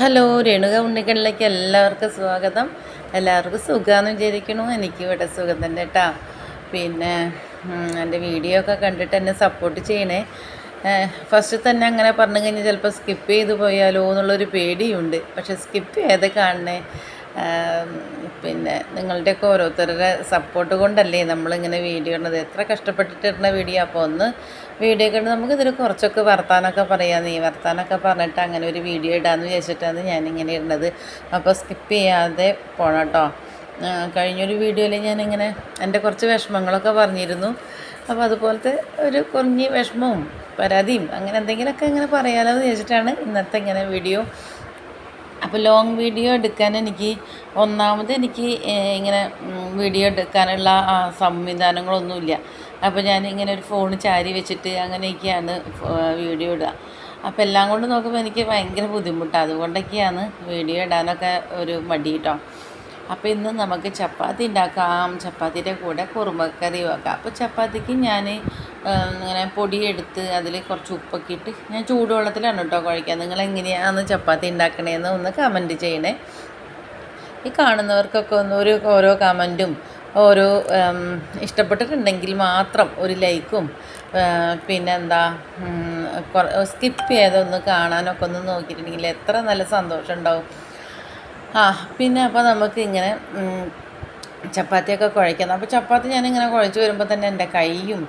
Hello Renuka ഉണ്ണിക്കണ്ണിലേക്ക് എല്ലാവർക്കും സ്വാഗതം. എല്ലാവർക്കും സുഖമാണെന്ന് വിചാരിക്കണു എനിക്ക് ഇവിടെ സുഖം തന്നെ കേട്ടോ പിന്നെ എന്റെ വീഡിയോ ഒക്കെ കണ്ടിട്ട് എന്നെ സപ്പോർട്ട് ചെയ്യണേ. ഫസ്റ്റ് തന്നെ അങ്ങനെ പറഞ്ഞു കഴിഞ്ഞാൽ ചിലപ്പോൾ സ്കിപ്പ് ചെയ്ത് പോയാലോ എന്നുള്ളൊരു പേടിയുണ്ട്. പക്ഷെ സ്കിപ്പ് ചെയ്ത് കാണണേ. പിന്നെ നിങ്ങളുടെയൊക്കെ ഓരോരുത്തരുടെ സപ്പോർട്ട് കൊണ്ടല്ലേ നമ്മളിങ്ങനെ വീഡിയോ ഇടുന്നത്. എത്ര കഷ്ടപ്പെട്ടിട്ടിരുന്ന വീഡിയോ അപ്പോൾ ഒന്ന് വീഡിയോ കണ്ട് നമുക്കിതിൽ കുറച്ചൊക്കെ വർത്താനമൊക്കെ പറയാം. നീ വർത്താനമൊക്കെ പറഞ്ഞിട്ട് അങ്ങനെ ഒരു വീഡിയോ ഇടാമെന്ന് വിചാരിച്ചിട്ടാണ് ഞാനിങ്ങനെ ഇടുന്നത്. അപ്പോൾ സ്കിപ്പ് ചെയ്യാതെ പോണം കേട്ടോ കഴിഞ്ഞൊരു വീഡിയോയിൽ ഞാനിങ്ങനെ എന്റെ കുറച്ച് വിഷമങ്ങളൊക്കെ പറഞ്ഞിരുന്നു. അപ്പോൾ അതുപോലത്തെ ഒരു കുറഞ്ഞ വിഷമവും പരാതിയും അങ്ങനെ എന്തെങ്കിലുമൊക്കെ ഇങ്ങനെ പറയാലോ എന്ന് വിചാരിച്ചിട്ടാണ് ഇന്നത്തെ ഇങ്ങനെ വീഡിയോ അപ്പോൾ ലോങ് വീഡിയോ എടുക്കാൻ എനിക്ക് ഒന്നാമത് എനിക്ക് ഇങ്ങനെ വീഡിയോ എടുക്കാനുള്ള സംവിധാനങ്ങളൊന്നുമില്ല. അപ്പോൾ ഞാൻ ഇങ്ങനെ ഒരു ഫോൺ ചാരി വെച്ചിട്ട് അങ്ങനെയൊക്കെയാണ് വീഡിയോ ഇടുക. അപ്പോൾ എല്ലാം കൊണ്ട് നോക്കുമ്പോൾ എനിക്ക് ഭയങ്കര ബുദ്ധിമുട്ടാണ് അതുകൊണ്ടൊക്കെയാണ് വീഡിയോ ഇടാനൊക്കെ ഒരു മടി കേട്ടോ അപ്പോൾ ഇന്ന് നമുക്ക് ചപ്പാത്തി ഉണ്ടാക്കാം. ചപ്പാത്തിയുടെ കൂടെ കുറുമക്കറി വെക്കാം. അപ്പോൾ ചപ്പാത്തിക്ക് ഞാൻ ഇങ്ങനെ പൊടിയെടുത്ത് അതിൽ കുറച്ച് ഉപ്പൊക്കെ ഇട്ട് ഞാൻ ചൂടുവെള്ളത്തിലാണ് കേട്ടോ കുഴക്കുക നിങ്ങൾ എങ്ങനെയാണ് ചപ്പാത്തി ഉണ്ടാക്കണേന്ന് ഒന്ന് കമന്റ് ചെയ്യണേ. ഈ കാണുന്നവർക്കൊക്കെ ഒന്ന് ഒരു ഓരോ കമന്റും ഓരോ ഇഷ്ടപ്പെട്ടിട്ടുണ്ടെങ്കിൽ മാത്രം ഒരു ലൈക്കും പിന്നെന്താ സ്കിപ്പ് ചെയ്തൊന്ന് കാണാനൊക്കെ ഒന്ന് നോക്കിയിട്ടുണ്ടെങ്കിൽ എത്ര നല്ല സന്തോഷം ഉണ്ടാവും. ആ പിന്നെ അപ്പോൾ നമുക്ക് ഇങ്ങനെ ചപ്പാത്തിയൊക്കെ കുഴയ്ക്കണം അപ്പോൾ ചപ്പാത്തി ഞാനിങ്ങനെ കുഴച്ച് വരുമ്പോൾ തന്നെ എന്റെ കൈയും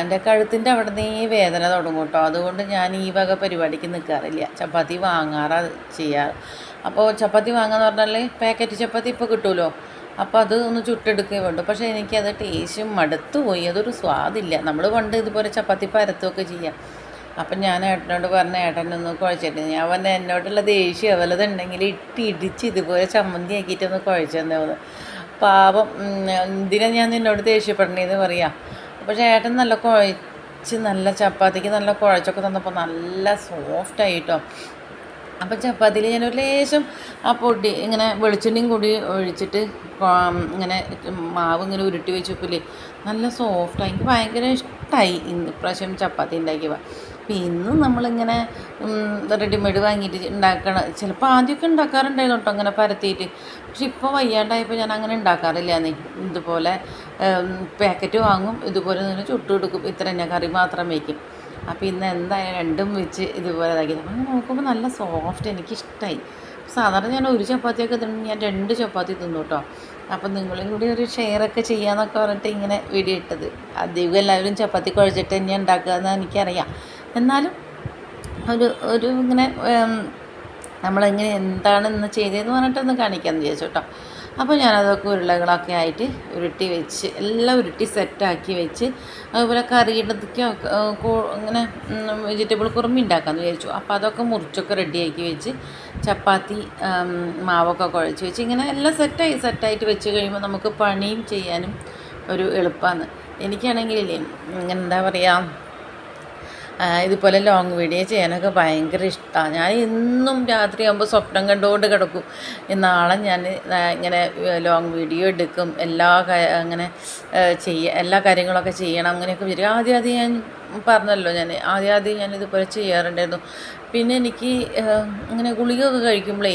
എന്റെ കഴുത്തിന്റെ അവിടെ നിന്ന് ഈ വേദന തുടങ്ങും കേട്ടോ അതുകൊണ്ട് ഞാൻ ഈ വക പരിപാടിക്ക് നിൽക്കാറില്ല ചപ്പാത്തി വാങ്ങാറാ ചെയ്യാറ് അപ്പോൾ ചപ്പാത്തി വാങ്ങാന്ന് പറഞ്ഞാൽ പാക്കറ്റ് ചപ്പാത്തി ഇപ്പോൾ കിട്ടുമല്ലോ അപ്പോൾ അത് ഒന്ന് ചുട്ടെടുക്കുകയും വേണ്ടു. പക്ഷേ എനിക്കത് ടേസ്റ്റും മടുത്തു പോയി അതൊരു സ്വാദില്ല. നമ്മൾ പണ്ട് ഇതുപോലെ ചപ്പാത്തി പരത്തുമൊക്കെ ചെയ്യാം. അപ്പം ഞാൻ ഏട്ടനോട് പറഞ്ഞ ഏട്ടനൊന്ന് കുഴച്ചിട്ട് ഞാൻ പറഞ്ഞ എന്നോടുള്ള ദേഷ്യം വല്ലതുണ്ടെങ്കിൽ ഇട്ടി ഇടിച്ച് ഇതുപോലെ ചമ്മന്തി ആക്കിയിട്ടൊന്ന് കുഴച്ചെന്നു പാപം എന്തിനാ ഞാൻ നിന്നോട് ദേഷ്യപ്പെടണേന്ന് പറയാം. പക്ഷേ ഏട്ടൻ നല്ല കുഴച്ച് നല്ല ചപ്പാത്തിക്ക് നല്ല കുഴച്ചൊക്കെ തന്നപ്പോൾ നല്ല സോഫ്റ്റായി കേട്ടോ അപ്പം ചപ്പാത്തിയിൽ ഞാൻ ഒരു ലേശം ആ പൊടി ഇങ്ങനെ വെളിച്ചെണ്ണയും കൂടി ഒഴിച്ചിട്ട് ഇങ്ങനെ മാവ് ഇങ്ങനെ ഉരുട്ടി വെച്ചപ്പില്ലേ നല്ല സോഫ്റ്റായി എനിക്ക് ഭയങ്കര ഇഷ്ടമായി ഇന്ന് ഇപ്രാവശ്യം ചപ്പാത്തി ഉണ്ടാക്കിയപ്പോൾ അപ്പം ഇന്ന് നമ്മളിങ്ങനെ റെഡിമെയ്ഡ് വാങ്ങിയിട്ട് ഉണ്ടാക്കണം ചിലപ്പോൾ ആദ്യമൊക്കെ ഉണ്ടാക്കാറുണ്ടായിരുന്നു കേട്ടോ അങ്ങനെ പരത്തിയിട്ട് പക്ഷെ ഇപ്പോൾ വയ്യാണ്ടായപ്പോൾ ഞാൻ അങ്ങനെ ഉണ്ടാക്കാറില്ല ഉണ്ടാക്കാറില്ലാന്നേ ഇതുപോലെ പാക്കറ്റ് വാങ്ങും ഇതുപോലെ തന്നെ ചുട്ടുകൊടുക്കും ഇത്ര തന്നെ കറി മാത്രം വയ്ക്കും അപ്പോൾ ഇന്ന് എന്തായാലും രണ്ടും വെച്ച് ഇതുപോലെ ഇതാക്കി. അപ്പം നോക്കുമ്പോൾ നല്ല സോഫ്റ്റ് എനിക്കിഷ്ടമായി സാധാരണ ഞാൻ ഒരു ചപ്പാത്തിയൊക്കെ തിന്നു ഞാൻ രണ്ട് ചപ്പാത്തി തിന്നു കേട്ടോ. അപ്പം നിങ്ങളും കൂടി ഒരു ഷെയറൊക്കെ ചെയ്യാന്നൊക്കെ പറഞ്ഞിട്ട് ഇങ്ങനെ വീഡിയോ ഇട്ടത്. അധികം എല്ലാവരും ചപ്പാത്തി കുഴച്ചിട്ട് തന്നെ ഉണ്ടാക്കുക എന്ന് എനിക്കറിയാം. എന്നാലും ഒരു ഒരു ഇങ്ങനെ നമ്മളിങ്ങനെ എന്താണ് ഇന്ന് ചെയ്തതെന്ന് പറഞ്ഞിട്ടൊന്ന് കാണിക്കാമെന്ന് വിചാരിച്ചു കേട്ടോ. അപ്പോൾ ഞാനതൊക്കെ ഉരുളകളൊക്കെ ആയിട്ട് ഉരുട്ടി വെച്ച് എല്ലാം ഉരുട്ടി സെറ്റാക്കി വെച്ച് അതുപോലെ കറിയിടത്തേക്കോ ഇങ്ങനെ വെജിറ്റബിൾ കുറുമി ഉണ്ടാക്കാമെന്ന് വിചാരിച്ചു. അപ്പോൾ അതൊക്കെ മുറിച്ചൊക്കെ റെഡിയാക്കി വെച്ച് ചപ്പാത്തി മാവൊക്കെ കുഴച്ച് വെച്ച് ഇങ്ങനെ എല്ലാം സെറ്റായി സെറ്റായിട്ട് വെച്ച് കഴിയുമ്പോൾ നമുക്ക് പണിയും ചെയ്യാനും ഒരു എളുപ്പമാണ്. എനിക്കാണെങ്കിൽ ഇങ്ങനെ എന്താ പറയുക ഇതുപോലെ ലോങ് വീഡിയോ ചെയ്യാനൊക്കെ ഭയങ്കര ഇഷ്ടമാണ് ഞാൻ എന്നും രാത്രിയാകുമ്പോൾ സ്വപ്നം കണ്ടുകൊണ്ട് കിടക്കും. നാളെ ഞാൻ ഇങ്ങനെ ലോങ് വീഡിയോ എടുക്കും. എല്ലാ അങ്ങനെ ചെയ്യ എല്ലാ കാര്യങ്ങളൊക്കെ ചെയ്യണം. അങ്ങനെയൊക്കെ വരും. ആദ്യം ആദ്യം ഞാൻ പറഞ്ഞല്ലോ ഞാൻ ആദ്യം ആദ്യം ഞാൻ ഇതുപോലെ ചെയ്യാറുണ്ടായിരുന്നു. പിന്നെ എനിക്ക് ഇങ്ങനെ ഗുളികയൊക്കെ കഴിക്കുമ്പോഴേ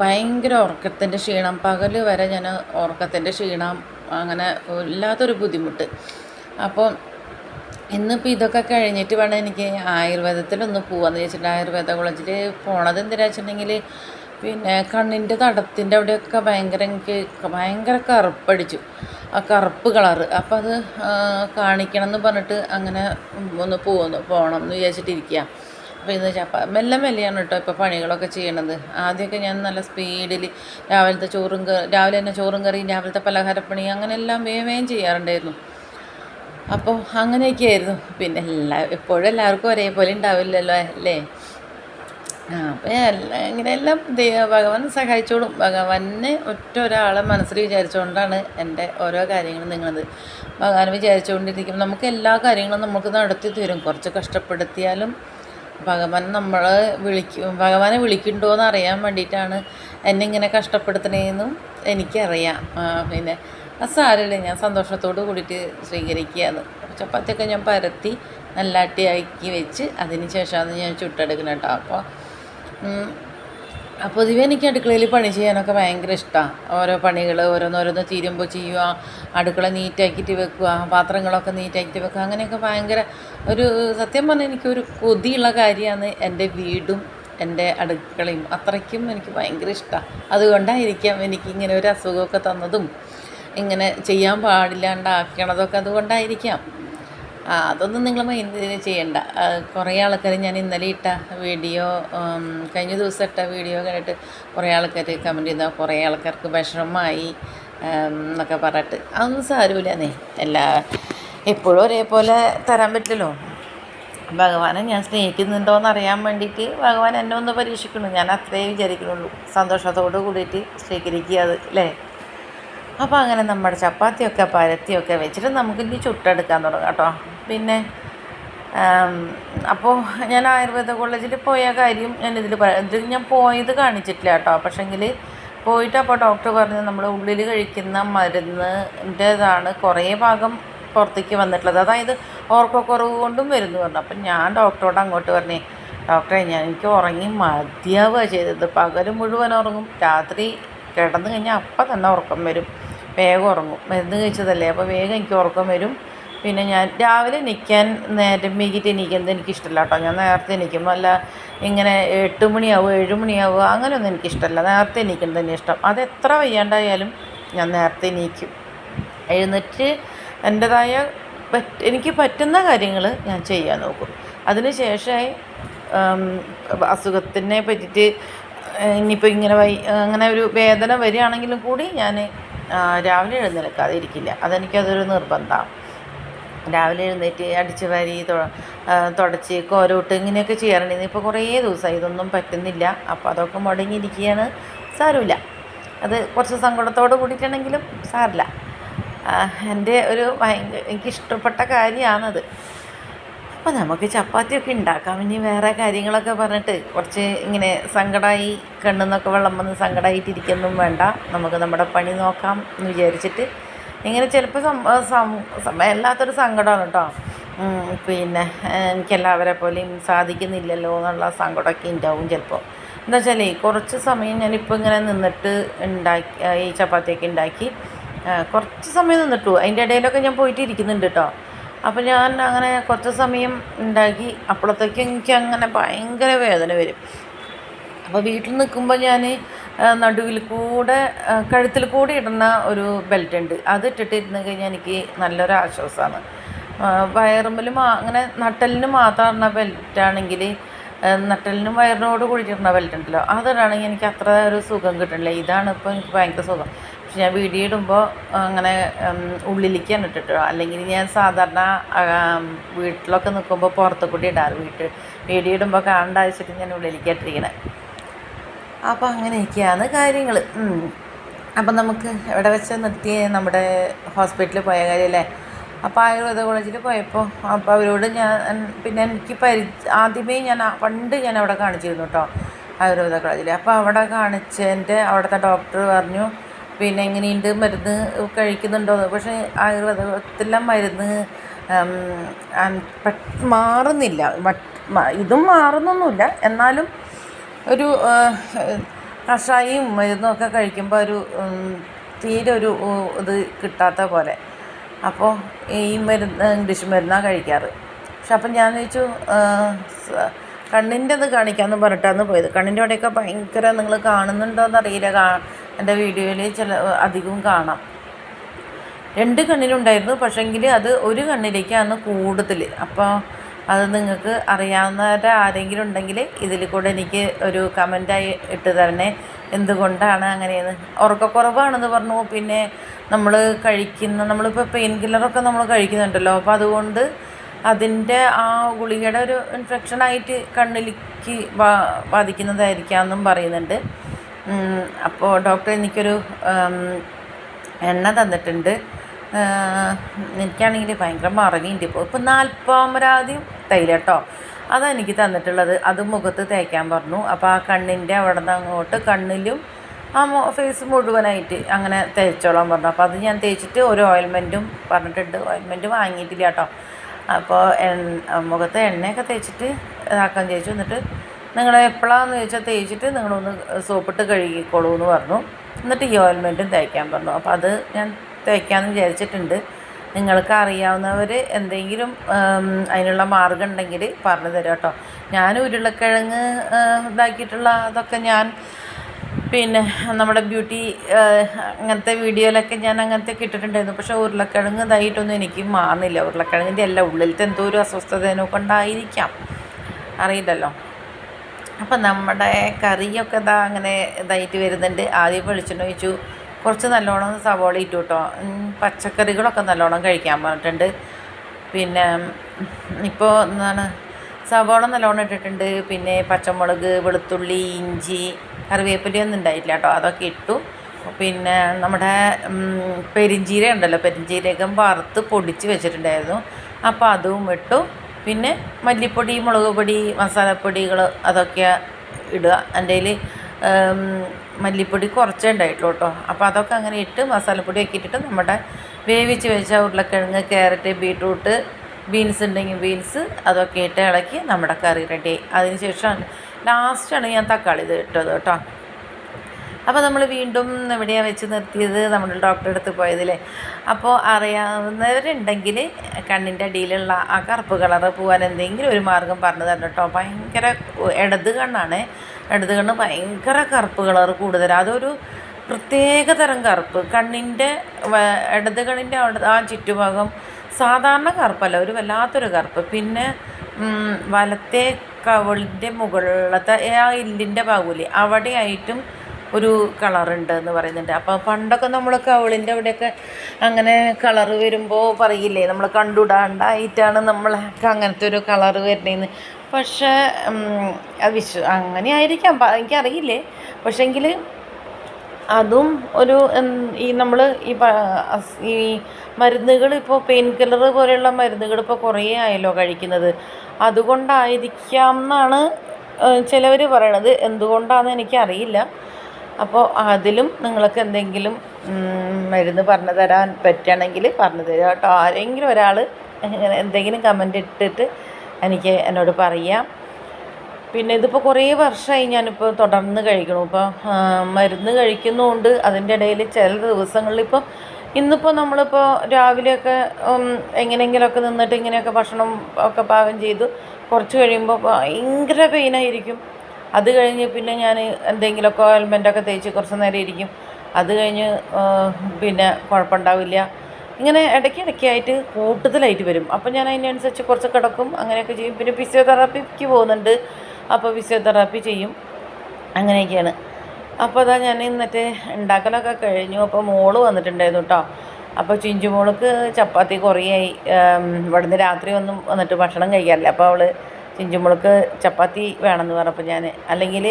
ഭയങ്കര ഉറക്കത്തിന്റെ ക്ഷീണം. പകൽ വരെ ഞാൻ ഉറക്കത്തിന്റെ ക്ഷീണം അങ്ങനെ വല്ലാത്തൊരു ബുദ്ധിമുട്ട്. അപ്പോൾ ഇന്നിപ്പോൾ ഇതൊക്കെ കഴിഞ്ഞിട്ട് വേണം എനിക്ക് ആയുർവേദത്തിലൊന്ന് പോവാന്ന് വെച്ചിട്ട് ആയുർവേദ കോളേജിൽ പോണത് എന്തിനാ വെച്ചിട്ടുണ്ടെങ്കിൽ പിന്നെ കണ്ണിന്റെ തടത്തിന്റെ അവിടെയൊക്കെ ഭയങ്കര എനിക്ക് ഭയങ്കര കറുപ്പടിച്ചു. ആ കറുപ്പ് കളറ് അപ്പോൾ അത് കാണിക്കണം എന്ന് പറഞ്ഞിട്ട് അങ്ങനെ ഒന്ന് പോകുന്നു പോകണം എന്ന് വിചാരിച്ചിട്ടിരിക്കുക അപ്പോൾ ഇന്ന് ചപ്പ മെല്ലെ മെല്ലെയാണ് കേട്ടോ ഇപ്പോൾ പണികളൊക്കെ ചെയ്യണത്. ആദ്യമൊക്കെ ഞാൻ നല്ല സ്പീഡിൽ രാവിലത്തെ ചോറും കറി രാവിലെ തന്നെ ചോറും കറിയും രാവിലത്തെ പലഹാരപ്പണി അങ്ങനെ എല്ലാം വേഗം വേഗം ചെയ്യാറുണ്ടായിരുന്നു. അപ്പോൾ അങ്ങനെയൊക്കെയായിരുന്നു. പിന്നെ എല്ലാ എപ്പോഴും എല്ലാവർക്കും ഒരേപോലെ ഉണ്ടാവില്ലല്ലോ അല്ലേ? ആ അപ്പോൾ എല്ലാം ഇങ്ങനെയെല്ലാം ഭഗവാൻ സഹായിച്ചോളും. ഭഗവാനെ ഒറ്റ ഒരാളെ മനസ്സിൽ വിചാരിച്ചുകൊണ്ടാണ് എന്റെ ഓരോ കാര്യങ്ങളും നിങ്ങളത്. ഭഗവാൻ വിചാരിച്ചുകൊണ്ടിരിക്കും നമുക്ക് എല്ലാ കാര്യങ്ങളും നമുക്ക് നടത്തി തരും. കുറച്ച് കഷ്ടപ്പെടുത്തിയാലും ഭഗവാൻ നമ്മളെ വിളിക്കും ഭഗവാനെ വിളിക്കുന്നുണ്ടോ എന്ന് അറിയാൻ വേണ്ടിയിട്ടാണ് എന്നെ ഇങ്ങനെ കഷ്ടപ്പെടുത്തണേന്നും എനിക്കറിയാം. പിന്നെ സാരമില്ല ഞാൻ സന്തോഷത്തോട് കൂടിയിട്ട് സ്വീകരിക്കുകയാണ്. ചപ്പാത്തിയൊക്കെ ഞാൻ പരത്തി നല്ല വെച്ച് അതിന് ശേഷമാണ് ഞാൻ ചുട്ടെടുക്കുന്നത് കേട്ടോ. അപ്പോൾ അപ്പോൾ പൊതുവെ എനിക്ക് അടുക്കളയിൽ പണി ചെയ്യാനൊക്കെ ഭയങ്കര ഇഷ്ടമാണ് ഓരോ പണികൾ ഓരോന്നോരോന്ന് തീരുമ്പോൾ ചെയ്യുക അടുക്കള നീറ്റാക്കിയിട്ട് വെക്കുക പാത്രങ്ങളൊക്കെ നീറ്റാക്കിയിട്ട് വെക്കുക അങ്ങനെയൊക്കെ ഭയങ്കര ഒരു സത്യം പറഞ്ഞാൽ എനിക്കൊരു കൊതിയുള്ള കാര്യമാണ് എന്റെ വീടും എന്റെ അടുക്കളയും. അത്രയ്ക്കും എനിക്ക് ഭയങ്കര ഇഷ്ടമാണ് അതുകൊണ്ടായിരിക്കാം എനിക്ക് ഇങ്ങനെ ഒരു അസുഖമൊക്കെ തന്നതും. ഇങ്ങനെ ചെയ്യാൻ പാടില്ലാണ്ടാക്കണതൊക്കെ അതുകൊണ്ടായിരിക്കാം. അതൊന്നും നിങ്ങൾ മൈൻഡ് ചെയ്യണ്ട. കുറേ ആൾക്കാർ ഞാൻ ഇന്നലെ ഇട്ട വീഡിയോ കഴിഞ്ഞ ദിവസം ഇട്ട വീഡിയോ കണ്ടിട്ട് കുറേ ആൾക്കാർ കമന്റ് ചെയ്താൽ കുറേ ആൾക്കാർക്ക് വിഷമമായി എന്നൊക്കെ പറഞ്ഞിട്ട്. അതൊന്നും സാരമില്ലെന്നേ എല്ലാ എപ്പോഴും ഒരേപോലെ തരാൻ പറ്റില്ലല്ലോ. ഭഗവാനെ ഞാൻ സ്നേഹിക്കുന്നുണ്ടോ എന്ന് അറിയാൻ വേണ്ടിയിട്ട് ഭഗവാൻ എന്നെ ഒന്ന് പരീക്ഷിക്കുന്നു. ഞാൻ അത്രേ വിചാരിക്കുന്നുള്ളൂ. സന്തോഷത്തോട് കൂടിയിട്ട് സ്വീകരിക്കുക അത് അല്ലേ അപ്പോൾ അങ്ങനെ നമ്മുടെ ചപ്പാത്തിയൊക്കെ പരത്തിയൊക്കെ വെച്ചിട്ട് നമുക്ക് ഇനി ചുട്ടെടുക്കാൻ തുടങ്ങാം കേട്ടോ. പിന്നെ അപ്പോൾ ഞാൻ ആയുർവേദ കോളേജിൽ പോയ കാര്യം ഞാൻ ഇതിൽ ഇതിൽ ഞാൻ പോയത് കാണിച്ചിട്ടില്ല കേട്ടോ. പക്ഷേങ്കിൽ പോയിട്ട് അപ്പോൾ ഡോക്ടർ പറഞ്ഞു നമ്മൾ ഉള്ളിൽ കഴിക്കുന്ന മരുന്നിന്റെതാണ് കുറേ ഭാഗം പുറത്തേക്ക് വന്നിട്ടുള്ളത്. അതായത് ഓർക്കക്കുറവ് കൊണ്ടും വരുന്നു പറഞ്ഞു. അപ്പം ഞാൻ ഡോക്ടറോട് അങ്ങോട്ട് പറഞ്ഞേ ഡോക്ടറെ ഞാൻ എനിക്ക് ഉറങ്ങി മതിയാവുക ചെയ്തത്. പകൽ മുഴുവൻ ഉറങ്ങും. രാത്രി കിടന്നു കഴിഞ്ഞാൽ അപ്പം തന്നെ ഉറക്കം വരും. വേഗം ഉറങ്ങും. മരുന്ന് കഴിച്ചതല്ലേ? അപ്പോൾ വേഗം എനിക്ക് ഉറക്കം വരും. പിന്നെ ഞാൻ രാവിലെ നിൽക്കാൻ നേരം വൈകിട്ട് എണീക്കുന്നത് എനിക്കിഷ്ടമല്ല കേട്ടോ. ഞാൻ നേരത്തെ എണീക്കും. അല്ല ഇങ്ങനെ എട്ട് മണിയാവുക ഏഴ് മണിയാവുക അങ്ങനെയൊന്നും എനിക്കിഷ്ടമല്ല നേരത്തെ എണീക്കുന്നത് തന്നെ ഇഷ്ടം. അത് എത്ര വയ്യാണ്ടായാലും ഞാൻ നേരത്തെ എണീക്കും. എഴുന്നേറ്റ് എന്റെതായ എനിക്ക് പറ്റുന്ന കാര്യങ്ങൾ ഞാൻ ചെയ്യാൻ നോക്കും. അതിന് ശേഷമായി അസുഖത്തിനെ പറ്റിയിട്ട് ഇനിയിപ്പോൾ ഇങ്ങനെ വൈ അങ്ങനെ ഒരു വേദന വരികയാണെങ്കിലും കൂടി ഞാൻ രാവിലെ എഴുന്നേൽക്കാതെ ഇരിക്കില്ല. അതെനിക്കതൊരു നിർബന്ധമാണ് രാവിലെ എഴുന്നേറ്റ് അടിച്ച് വരി തുടച്ച് കോരോട്ട് ഇങ്ങനെയൊക്കെ ചെയ്യാറുണ്ട്. ഇന്നിപ്പോൾ കുറേ ദിവസമായി ഇതൊന്നും പറ്റുന്നില്ല. അപ്പോൾ അതൊക്കെ മുടങ്ങിയിരിക്കുകയാണ്. സാരമില്ല. അത് കുറച്ച് സങ്കടത്തോട് കൂടിയിട്ടാണെങ്കിലും സാറില്ല എന്റെ ഒരു ഭയങ്കര എനിക്കിഷ്ടപ്പെട്ട കാര്യമാണത്. അപ്പോൾ നമുക്ക് ചപ്പാത്തിയൊക്കെ ഉണ്ടാക്കാം ഇനി വേറെ കാര്യങ്ങളൊക്കെ പറഞ്ഞിട്ട് കുറച്ച് ഇങ്ങനെ സങ്കടമായി കണ്ണെന്നൊക്കെ വെള്ളം വന്ന് സങ്കടമായിട്ടിരിക്കൊന്നും വേണ്ട. നമുക്ക് നമ്മുടെ പണി നോക്കാം എന്ന് വിചാരിച്ചിട്ട് ഇങ്ങനെ ചിലപ്പോൾ സം- സങ്കടമാണ് കേട്ടോ. പിന്നെ എനിക്ക് എല്ലാവരെ പോലെയും സാധിക്കുന്നില്ലല്ലോ എന്നുള്ള സങ്കടമൊക്കെ ഉണ്ടാവും ചിലപ്പോൾ എന്താ വെച്ചാലേ കുറച്ച് സമയം ഞാനിപ്പോൾ ഇങ്ങനെ നിന്നിട്ട് ഉണ്ടാക്കി ഈ ചപ്പാത്തിയൊക്കെ ഉണ്ടാക്കി കുറച്ച് സമയം നിന്നിട്ടു. അതിന്റെ ഇടയിലൊക്കെ ഞാൻ പോയിട്ട് ഇരിക്കുന്നുണ്ട് കേട്ടോ. അപ്പോൾ ഞാൻ അങ്ങനെ കുറച്ച് സമയം ഉണ്ടാക്കി. അപ്പോഴത്തേക്ക് എനിക്ക് അങ്ങനെ ഭയങ്കര വേദന വരും. അപ്പോൾ വീട്ടിൽ നിൽക്കുമ്പോൾ ഞാൻ നടുവിൽ കൂടെ കഴുത്തിൽ കൂടെ ഇടുന്ന ഒരു ബെൽറ്റ് ഉണ്ട്. അത് ഇട്ടിട്ട് ഇരുന്ന് കഴിഞ്ഞാൽ എനിക്ക് നല്ലൊരു ആശ്വാസമാണ് വയറുമ്പിൽ അങ്ങനെ നട്ടലിന് മാത്രം ഇടുന്ന ബെൽറ്റ് ആണെങ്കിൽ നട്ടലിനും വയറിനോട് കൂടി ഇടുന്ന ബെൽറ്റ് ഉണ്ടല്ലോ. അതിടാണെങ്കിൽ എനിക്ക് അത്ര ഒരു സുഖം കിട്ടണില്ല ഇതാണ് ഇപ്പോൾ എനിക്ക് ഭയങ്കര സുഖം. പക്ഷെ ഞാൻ വീഡിയോ ഇടുമ്പോൾ അങ്ങനെ ഉള്ളിലേക്കാണ് ഇട്ടിട്ട് അല്ലെങ്കിൽ ഞാൻ സാധാരണ വീട്ടിലൊക്കെ നിൽക്കുമ്പോൾ പുറത്തു കൂടി ഇടാറ് വീട്ടിൽ വീഡിയോ ഇടുമ്പോൾ കാണണ്ട ഞാൻ ഉള്ളിലേക്കായിട്ടിരിക്കണേ. അപ്പോൾ അങ്ങനെയൊക്കെയാണ് കാര്യങ്ങൾ അപ്പം നമുക്ക് എവിടെ വെച്ച് നിർത്തി നമ്മുടെ ഹോസ്പിറ്റലിൽ പോയ കാര്യമല്ലേ അപ്പോൾ ആയുർവേദ കോളേജിൽ പോയപ്പോൾ അപ്പോൾ അവരോട് ഞാൻ പിന്നെ എനിക്ക് പരി ആദ്യമേ ഞാൻ പണ്ട് ഞാൻ അവിടെ കാണിച്ചിരുന്നു കേട്ടോ ആയുർവേദ കോളേജിൽ അപ്പോൾ അവിടെ കാണിച്ചതിന്റെ അവിടുത്തെ ഡോക്ടർ പറഞ്ഞു പിന്നെ എങ്ങനെയുണ്ട്? മരുന്ന് കഴിക്കുന്നുണ്ടോ? പക്ഷേ ആയുർവേദത്തിലെ മരുന്ന് മാറുന്നില്ല. ഇതും മാറുന്നൊന്നുമില്ല. എന്നാലും ഒരു കഷായും കഷായവും മരുന്നും ഒക്കെ കഴിക്കുമ്പോൾ ഒരു തീരെ ഒരു ഇത് കിട്ടാത്ത പോലെ. അപ്പോൾ ഈ മരുന്ന് ഇംഗ്ലീഷ് മരുന്നാണ് കഴിക്കാറ്. പക്ഷെ അപ്പം ഞാൻ ചോദിച്ചു കണ്ണിന്റെ അത് കാണിക്കാമെന്ന് പറഞ്ഞിട്ടാണ് പോയത്. കണ്ണിന്റെ അവിടെയൊക്കെ ഭയങ്കര നിങ്ങൾ കാണുന്നുണ്ടോയെന്ന് കാ എന്റെ വീഡിയോയിൽ ചില അധികവും കാണാം. രണ്ട് കണ്ണിലുണ്ടായിരുന്നു പക്ഷേങ്കിൽ അത് ഒരു കണ്ണിലേക്കാണ് കൂടുതൽ അപ്പോൾ അത് നിങ്ങൾക്ക് അറിയാവുന്നവരെ ആരെങ്കിലും ഉണ്ടെങ്കിൽ ഇതിൽ കൂടെ എനിക്ക് ഒരു കമന്റായി ഇട്ട് തരണേ. എന്തുകൊണ്ടാണ് അങ്ങനെയെന്ന്? ഉറക്കക്കുറവാണെന്ന് പറഞ്ഞു. പിന്നെ നമ്മൾ കഴിക്കുന്ന നമ്മളിപ്പോൾ പെയിൻ കില്ലറൊക്കെ നമ്മൾ കഴിക്കുന്നുണ്ടല്ലോ. അപ്പോൾ അതുകൊണ്ട് അതിന്റെ ആ ഗുളികയുടെ ഒരു ഇൻഫെക്ഷനായിട്ട് കണ്ണിലേക്ക് ബാ ബാധിക്കുന്നതായിരിക്കാമെന്നും പറയുന്നുണ്ട്. അപ്പോൾ ഡോക്ടർ എനിക്കൊരു എണ്ണ തന്നിട്ടുണ്ട്. എനിക്കാണെങ്കിൽ ഭയങ്കര മറവിയുണ്ട് ഇപ്പോൾ ഇപ്പോൾ നാൽപ്പാമരാതി തൈല കേട്ടോ. അതാണ് എനിക്ക് തന്നിട്ടുള്ളത്. അത് മുഖത്ത് തേക്കാൻ പറഞ്ഞു. അപ്പോൾ ആ കണ്ണിന്റെ അവിടെ നിന്ന് അങ്ങോട്ട് കണ്ണിലും ആ ഫേസ് മുഴുവനായിട്ട് അങ്ങനെ തേച്ചോളാൻ പറഞ്ഞു. അപ്പോൾ അത് ഞാൻ തേച്ചിട്ട് ഒരു ഓയിൽമെന്റും പറഞ്ഞിട്ടുണ്ട്. ഓയിൽമെന്റ് വാങ്ങിയിട്ടില്ല കേട്ടോ. അപ്പോൾ മുഖത്ത് എണ്ണയൊക്കെ തേച്ചിട്ട് ഇതാക്കാൻ ചോദിച്ചു. എന്നിട്ട് നിങ്ങൾ എപ്പോഴാണെന്ന് ചോദിച്ചാൽ തേച്ചിട്ട് നിങ്ങളൊന്ന് സോപ്പിട്ട് കഴുകിക്കോളൂ എന്ന് പറഞ്ഞു. എന്നിട്ട് ഈ ഓയിൽമെന്റും തേക്കാൻ പറഞ്ഞു. അപ്പോൾ അത് ഞാൻ തേക്കാമെന്ന് വിചാരിച്ചിട്ടുണ്ട്. നിങ്ങൾക്ക് അറിയാവുന്നവർ എന്തെങ്കിലും അതിനുള്ള മാർഗം ഉണ്ടെങ്കിൽ പറഞ്ഞു തരാം കേട്ടോ. ഞാൻ ഉരുളക്കിഴങ്ങ് ഇതാക്കിയിട്ടുള്ള അതൊക്കെ ഞാൻ പിന്നെ നമ്മുടെ ബ്യൂട്ടി അങ്ങനത്തെ വീഡിയോയിലൊക്കെ ഞാൻ അങ്ങനത്തെ ഇട്ടിട്ടുണ്ടായിരുന്നു. പക്ഷേ ഉരുളക്കിഴങ്ങ് ഇതായിട്ടൊന്നും എനിക്ക് മാറുന്നില്ല. ഉരുളക്കിഴങ്ങിന്റെ അല്ല ഉള്ളിലത്തെ എന്തോ ഒരു അസ്വസ്ഥതേനൊക്കെ കൊണ്ടായിരിക്കാം. അറിയില്ലല്ലോ. അപ്പം നമ്മുടെ കറിയൊക്കെ ഇതാ അങ്ങനെ ഇതായിട്ട് വരുന്നുണ്ട്. ആദ്യം വെളിച്ചെണ്ണ ഒഴിച്ചു കുറച്ച് നല്ലോണം സവോള ഇട്ടു കേട്ടോ. പച്ചക്കറികളൊക്കെ നല്ലോണം കഴിക്കാൻ പറഞ്ഞിട്ടുണ്ട്. പിന്നെ ഇപ്പോൾ എന്താണ് സവോള നല്ലോണം ഇട്ടിട്ടുണ്ട്. പിന്നെ പച്ചമുളക് വെളുത്തുള്ളി ഇഞ്ചി കറിവേപ്പിലയൊന്നും ഉണ്ടായിട്ടില്ല കേട്ടോ. അതൊക്കെ ഇട്ടു. പിന്നെ നമ്മുടെ പെരിഞ്ചീരകം ഉണ്ടല്ലോ പെരിഞ്ചീരകം വറുത്ത് പൊടിച്ച് വെച്ചിട്ടുണ്ടായിരുന്നു. അപ്പോൾ അതും ഇട്ടു. പിന്നെ മല്ലിപ്പൊടി മുളക് പൊടി മസാലപ്പൊടികൾ അതൊക്കെ ഇടുക. എന്റെ കയ്യിൽ മല്ലിപ്പൊടി കുറച്ചേ ഉണ്ടായിട്ടുള്ളൂ കേട്ടോ. അപ്പോൾ അതൊക്കെ അങ്ങനെ ഇട്ട് മസാലപ്പൊടി ഒക്കെ ഇട്ടിട്ട് നമ്മുടെ വേവിച്ച് വെച്ച ഉരുളക്കിഴങ്ങ് ക്യാരറ്റ് ബീട്രൂട്ട് ബീൻസ് ഉണ്ടെങ്കിൽ ബീൻസ് അതൊക്കെ ഇട്ട് ഇളക്കി നമ്മുടെ കറി റെഡി അതിന് ശേഷം ലാസ്റ്റാണ് ഞാൻ തക്കാളി ഇത് ഇട്ടത് കേട്ടോ. അപ്പോൾ നമ്മൾ വീണ്ടും എവിടെയാണ് വെച്ച് നിർത്തിയത്? നമ്മൾ ഡോക്ടറെ അടുത്ത് പോയതില്ലേ? അപ്പോൾ അറിയാവുന്നവരുണ്ടെങ്കിൽ കണ്ണിന്റെ അടിയിലുള്ള ആ കറുപ്പ് കളറ് പോകാൻ എന്തെങ്കിലും ഒരു മാർഗം പറഞ്ഞു തരണം കേട്ടോ ഭയങ്കര ഇടത് കണ്ണാണ്. ഇടത് കണ്ണ് ഭയങ്കര കറുപ്പ് കളറ് കൂടുതലാണ് അതൊരു പ്രത്യേക തരം കറുപ്പ്. കണ്ണിന്റെ ഇടത് കണ്ണിന്റെ അവിടെ ആ ചുറ്റുഭാഗം സാധാരണ കറുപ്പല്ല. ഒരു വല്ലാത്തൊരു കറുപ്പ്. പിന്നെ വലത്തെ കവളിന്റെ മുകളിലത്തെ ആ ഇല്ലിന്റെ ഭാഗമില്ലേ അവിടെയായിട്ടും ഒരു കളറുണ്ട് എന്ന് പറയുന്നുണ്ട്. അപ്പോൾ പണ്ടൊക്കെ നമ്മൾ കവളിന്റെ അവിടെയൊക്കെ അങ്ങനെ കളർ വരുമ്പോൾ പറയില്ലേ നമ്മൾ കണ്ടുടാണ്ടായിട്ടാണ് നമ്മളൊക്കെ അങ്ങനത്തെ ഒരു കളർ വരണേന്ന് പക്ഷേ വിശ്വ അങ്ങനെ ആയിരിക്കാം എനിക്കറിയില്ലേ. പക്ഷേങ്കിൽ അതും ഒരു ഈ നമ്മൾ ഈ ഈ മരുന്നുകൾ ഇപ്പോൾ പെയിൻ കില്ലർ പോലെയുള്ള മരുന്നുകൾ ഇപ്പോൾ കുറേ ആയല്ലോ കഴിക്കുന്നത്. അതുകൊണ്ടായിരിക്കാം എന്നാണ് ചിലവർ പറയണത്. എന്തുകൊണ്ടാണെന്ന് എനിക്കറിയില്ല. അപ്പോൾ അതിലും നിങ്ങൾക്ക് എന്തെങ്കിലും മരുന്ന് പറഞ്ഞു തരാൻ പറ്റുകയാണെങ്കിൽ പറഞ്ഞു തരിക കേട്ടോ. ആരെങ്കിലും ഒരാൾ എന്തെങ്കിലും കമന്റ് ഇട്ടിട്ട് എനിക്ക് എന്നോട് പറയാം. പിന്നെ ഇതിപ്പോൾ കുറേ വർഷമായി ഞാനിപ്പോൾ തുടർന്ന് കഴിക്കണു ഇപ്പോൾ മരുന്ന് കഴിക്കുന്നുണ്ട്. അതിന്റെ ഇടയിൽ ചില ദിവസങ്ങളിൽ ഇപ്പോൾ ഇന്നിപ്പോൾ നമ്മളിപ്പോൾ രാവിലെയൊക്കെ എങ്ങനെയെങ്കിലുമൊക്കെ നിന്നിട്ട് ഇങ്ങനെയൊക്കെ ഭക്ഷണം ഒക്കെ പാകം ചെയ്തു കുറച്ച് കഴിയുമ്പോൾ ഭയങ്കര പെയിനായിരിക്കും അത് കഴിഞ്ഞ് പിന്നെ ഞാൻ എന്തെങ്കിലുമൊക്കെ ഓയിൽമെന്റൊക്കെ തേച്ച് കുറച്ച് നേരം ഇരിക്കും. അത് കഴിഞ്ഞ് പിന്നെ കുഴപ്പമുണ്ടാവില്ല. ഇങ്ങനെ ഇടയ്ക്കിടയ്ക്കായിട്ട് കൂടുതലായിട്ട് വരും. അപ്പോൾ ഞാൻ അതിനനുസരിച്ച് കുറച്ച് കിടക്കും അങ്ങനെയൊക്കെ ചെയ്യും. പിന്നെ ഫിസിയോതെറാപ്പിക്ക് പോകുന്നുണ്ട്. അപ്പോൾ ഫിസിയോതെറാപ്പി ചെയ്യും. അങ്ങനെയൊക്കെയാണ്. അപ്പോൾ അതാ ഞാൻ ഇന്നിട്ട് ഉണ്ടാക്കലൊക്കെ കഴിഞ്ഞു. അപ്പോൾ മോൾ വന്നിട്ടുണ്ടായിരുന്നു കേട്ടോ അപ്പോൾ ചിഞ്ചു മോൾക്ക് ചപ്പാത്തി കുറേയായി. ഇവിടുന്ന് രാത്രി ഒന്നും വന്നിട്ട് ഭക്ഷണം കഴിക്കാറില്ല. അപ്പോൾ അവൾ ചിഞ്ചു മോൾക്ക് ചപ്പാത്തി വേണമെന്ന് പറഞ്ഞപ്പോൾ ഞാൻ അല്ലെങ്കിൽ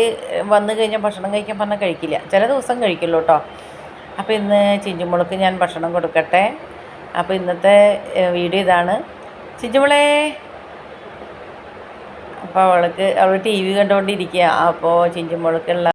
വന്നു കഴിഞ്ഞാൽ ഭക്ഷണം കഴിക്കാൻ പറഞ്ഞാൽ കഴിക്കില്ല. ചില ദിവസം കഴിക്കുള്ളൂ കേട്ടോ. അപ്പോൾ ഇന്ന് ചിഞ്ചുമുളക്ക് ഞാൻ ഭക്ഷണം കൊടുക്കട്ടെ. അപ്പോൾ ഇന്നത്തെ വീഡിയോ ഇതാണ്. ചിഞ്ചുമോളെ അപ്പോൾ അവൾക്ക് അവൾ ടി വി കണ്ടുകൊണ്ടിരിക്കുക അപ്പോൾ ചിഞ്ചുമോൾക്കുള്ള